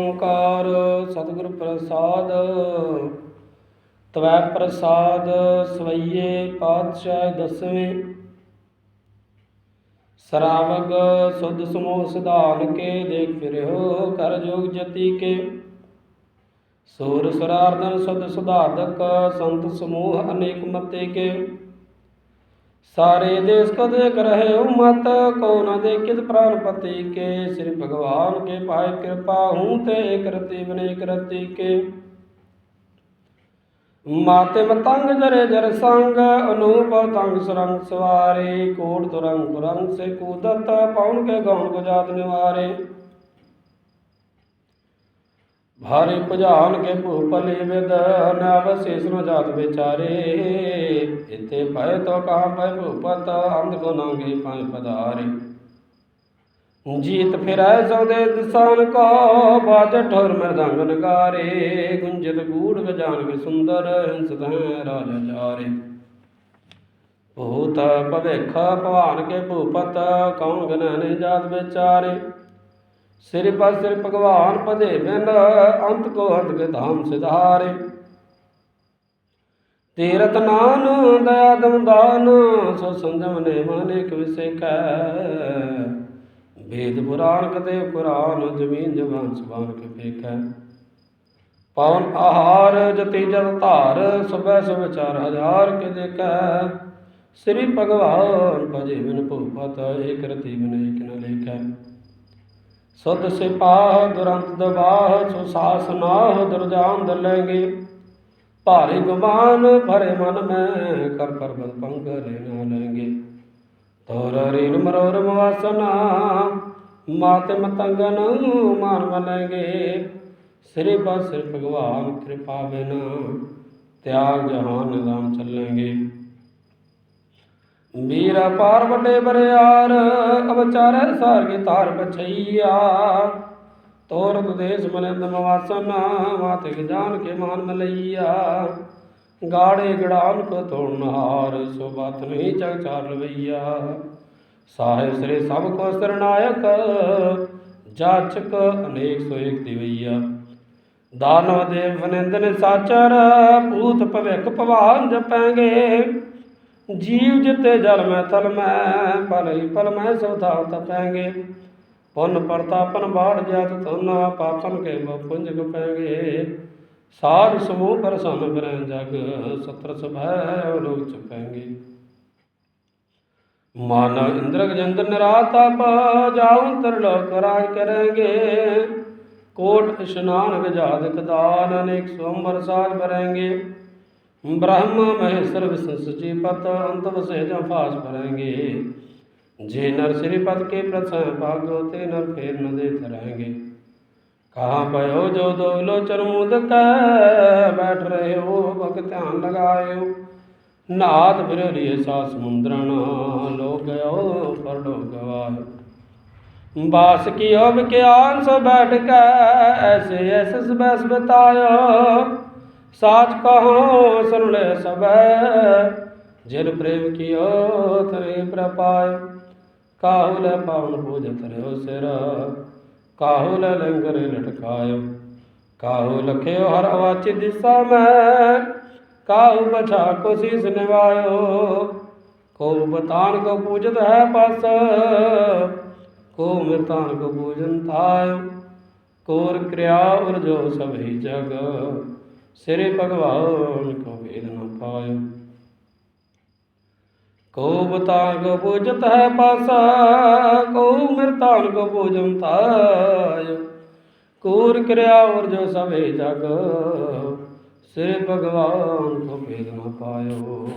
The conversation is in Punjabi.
ਓੰਕਾਰ ਸਤਿਗੁਰ ਪ੍ਰਸਾਦ, ਤਵੈ ਪ੍ਰਸਾਦ ਸਵਈਏ ਪਾਤਸ਼ਾਹ ਦਸਵੇਂ। ਸਰਾਵਗ ਸੁਧ ਸਮੂਹ ਸਿਧਾਨ ਕੇ, ਦੇਖ ਫਿਰਿਓ ਕਰ ਜੋਗ ਜਤੀ ਕੇ। ਸੂਰ ਸਰਾਰਦਨ ਸੁਧ ਸੁਧਾਦਕ, ਸੰਤ ਸਮੂਹ ਅਨੇਕ ਮਤੇ ਕੇ। ਸਾਰੇ ਦੇਸ ਕੋ ਦੇਖ ਰਹੇ ਹੋ ਕੋ ਨ ਦੇਖਿਤ ਪ੍ਰਾਨ ਪਤੀ ਕੇ। ਸ੍ਰੀ ਭਗਵਾਨ ਕੇ ਪਾਏ ਕਿਰਪਾ, ਹੂੰ ਤੇ ਏਕ ਬਨੇ ਕਰਤੀ ਕੇ। ਮਾਤੇ ਮਤੰਗ ਜਰੇ ਜਰ ਸੰਗ, ਅਨੂਪ ਤੰਗ ਸਰੰਗ ਸਵਾਰੇ। ਕੋਟ ਤੁਰੰਗ ਕੁਰੰਗ ਸੇ ਕੂਦਤ, ਪਉਣ ਕੇ ਗਉਣ ਗੁਜਾਤ ਨਿਵਾਰੇ। ਭਾਰੇ ਭੁਜਾਨ ਕੇ ਭੂਪਲੀ ਵਿਦ ਨਵ ਸੇਸ ਨ ਜਾਤ ਵਿਚਾਰੇ। ਇਤੇ ਭੈ ਤੋ ਕਹਾਂ ਪੈ ਭੂਪਤ ਅੰਧ ਕੋ ਨਾਂਗੇ ਪਾਏ ਪਧਾਰੇ। ਜੀਤ ਫਿਰੈ ਸੌਦੇ ਦਿਸਾਨ ਕੋ, ਬਾਜ ਠੋਰ ਮਰਦੰਗ ਨਗਾਰੇ। ਗੁੰਜਤ ਗੂੜ ਗਜਾਨ ਕੇ ਸੁੰਦਰ, ਹੰਸ ਤੈ ਰਾਜਾ ਜਾਰੇ। ਭੂਤ ਭਵਿਖ ਭਵਾਨ ਕੇ ਭੂਪਤ ਕੌਣ ਗਨਨ ਜਾਤ ਵਿਚਾਰੇ। ਸਿਰ ਪਰ ਸਿਰ ਭਗਵਾਨ ਭਜੇ ਬਿਨ, ਅੰਤ ਕੋ ਅੰਤ ਕੇ ਧਾਮ ਸਿਧਾਰੇ। ਤੀਰਤ ਨਾਨ ਦਇਆ ਦਮ ਸੋ ਸੰਜਮ ਨੇ ਮਾਨੇ ਕਿ ਵੇਦ ਪੁਰਾਣ ਕਤੇ ਕੁਰਾਨ ਜ਼ਮੀਨ ਜਵਾਨ ਸੁਬਾਨ ਕੇ ਪੇਖੈ। ਪਵਨ ਆਹਾਰ ਜਤੀ ਜਲ ਧਾਰ ਸਭੈ ਸਭ ਵਿਚਾਰ ਹਜ਼ਾਰ ਕੇ ਦੇਖੈ। ਸ੍ਰੀ ਭਗਵਾਨ ਭਜੇ ਬਿਨ ਭੂਪਤ ਏਕ ਰਤੀ ਬਿਨ ਏਕ ਨ ਲੇਖੈ। ਸੁਧ ਸਿਪਾਹ ਦੁਰੰਤ ਦਬਾਹ, ਸੋ ਸਾਸ ਨਾਹ ਦੁਰਜਾਨ ਦਲੈਂਗੇ ਭਾਰੇ ਗੁਮਾਨ, ਭਰੇ ਮਨ ਮੈਂ, ਕਰ ਪਰਬਤ ਪੰਗ ਲੈਣਾ ਲੈਂਗੇ ਤੋਰ ਰੀਨ ਮਰੋਰ ਮਵਾਸਨਾ ਮਾਤ ਮਤੰਗਨ ਮਾਨ ਮਲੈਂਗੇ ਸ੍ਰੀ ਬਸ ਭਗਵਾਨ ਕਿਰਪਾ ਬਿਨਾ, ਤਿਆਗ ਜਹਾਨ ਨਾਮ ਚੱਲेंगे ਵੀਰ ਪਾਰ ਵੱਡੇ ਬਰਿਆਰ, ਅਵਚਾਰੈ ਸਾਰ ਕੀ ਤਾਰ ਪਛਈਆ। ਤੋਰਤ ਦੇਸ ਮਲਿੰਦ ਮਵਾਸਨ, ਮਾਤਿਕ ਜਾਨ ਕੇ ਮਾਨ ਮਲਈਆ। ਗਾੜੇ ਗੜਾਨ ਕੋ ਤੋੜਨ ਹਾਰ ਸੋ ਬਾਤ ਨਹੀਂ ਚਗ ਚਾਰ ਲਵਈਆ ਸਾਹਿਬ ਸ੍ਰੀ ਸਭ ਕੋ ਸਰਨਾਇਕ, ਜਾਚਕ ਅਨੇਕ ਸੋ ਏਕ ਦਿਵਈਆ। ਦਾਨਵ ਦੇਵ ਨਿੰਦਨ ਸਾਚਰ, ਭੂਤ ਭਵਿਖ ਭਵਾਨ ਜਪਾਂਗੇ। ਜੀਵ ਜਿਤੇ ਜਲ ਮੈਂ ਤਲ ਮੈਂ ਪਲ ਹੀ ਪਲ ਮੈਂ ਸਵਧਾ ਤਪੈਂਗੇ ਪੁੰਨ ਪ੍ਰਤਾਪਨ ਬਾੜ ਜਾਤ ਤੁਨਾ ਪਾਪਨ ਕੇ ਬੋ ਪੁੰਜ ਸਾਧ ਸਮੂਹ ਪਰਸਨ ਬਰੈ ਜਗ ਸਤਰ ਸਭੈ ਲੋਕ ਚਪੈਂਗੇ ਮਨ ਇੰਦਰ ਗਜੰਦਰ ਨਿਰਾਤਪ ਜਾਉ ਤਰ ਲੋਕ ਰਾਜ ਕਰਾਂਗੇ। ਕੋਟ ਇਸ਼ਨਾਨ ਗਜਾਦਕ ਦਾਨ, ਅਨੇਕ ਸੋਮਰ ਸਾਜ ਬਰੈਂਗੇ ब्रह्म महेश्वर विष्णु सची पत अंत वसे फास भरेंगे जे नर श्रीपद के प्रसन्न भागो ते नर फेर न दे रहेंगे कहाँ पयो जो दो लोचन मुद बैठ रहे हो भग ध्यान लगाए हो नाथ बिरलिए सा समुद्रन लो गयो पर लो गवाए बास की अब के आन सो बैठ के ऐसे ऐसे बैस बतायो ਸਾਚ ਕਹੋ ਸੁਨ ਲੈ ਸਭੈ। ਜਿਨ ਪ੍ਰੇਮ ਕੀਓ, ਤਰੇ ਪ੍ਰਪਾਇ ਕਾਹੂ ਲੈ ਪਾਵਨ ਪੂਜਤ ਰਿਓ ਸਿਰ। ਕਾਹੂ ਲੈ ਲੰਗਰ ਲਟਕਾਇਓ ਕਾਹੂ ਲਖਿਓ ਹਰ ਅਵਾਚੀ ਦਿਸਾ ਮੈਂ। ਕਾਹੂ ਬਛਾ ਕੋ ਸੀਸ ਨਿਵਾਇਓ ਕੋ ਬਤਾਨ ਕੋ ਪੂਜਤ ਹੈ ਪਸ। ਕੋ ਮਿਰਤਾਨ ਕੋ ਪੂਜਨ ਥਾਇ ਕੋਰ ਕਿਰਿਆ ਉਰ ਜੋ ਸਭੀ ਜਗ। ਸਿਰੇ ਭਗਵਾਨ ਕੋ ਵੇਦ ਨ ਪਾਇ। ਕੋ ਬਤਾ ਕੋ ਪੂਜਤ ਹੈ ਪਾਸਾ ਕੋ ਮਿਰਤਾਨ ਕੋ ਪੂਜਨ ਤਾਇ। ਕੂਰ ਕਿਰਿਆ ਉਰ ਜੋ ਸਭੇ ਜਗ, ਸਿਰੇ ਭਗਵਾਨ ਕੋ ਵੇਦ ਨ ਪਾਇਓ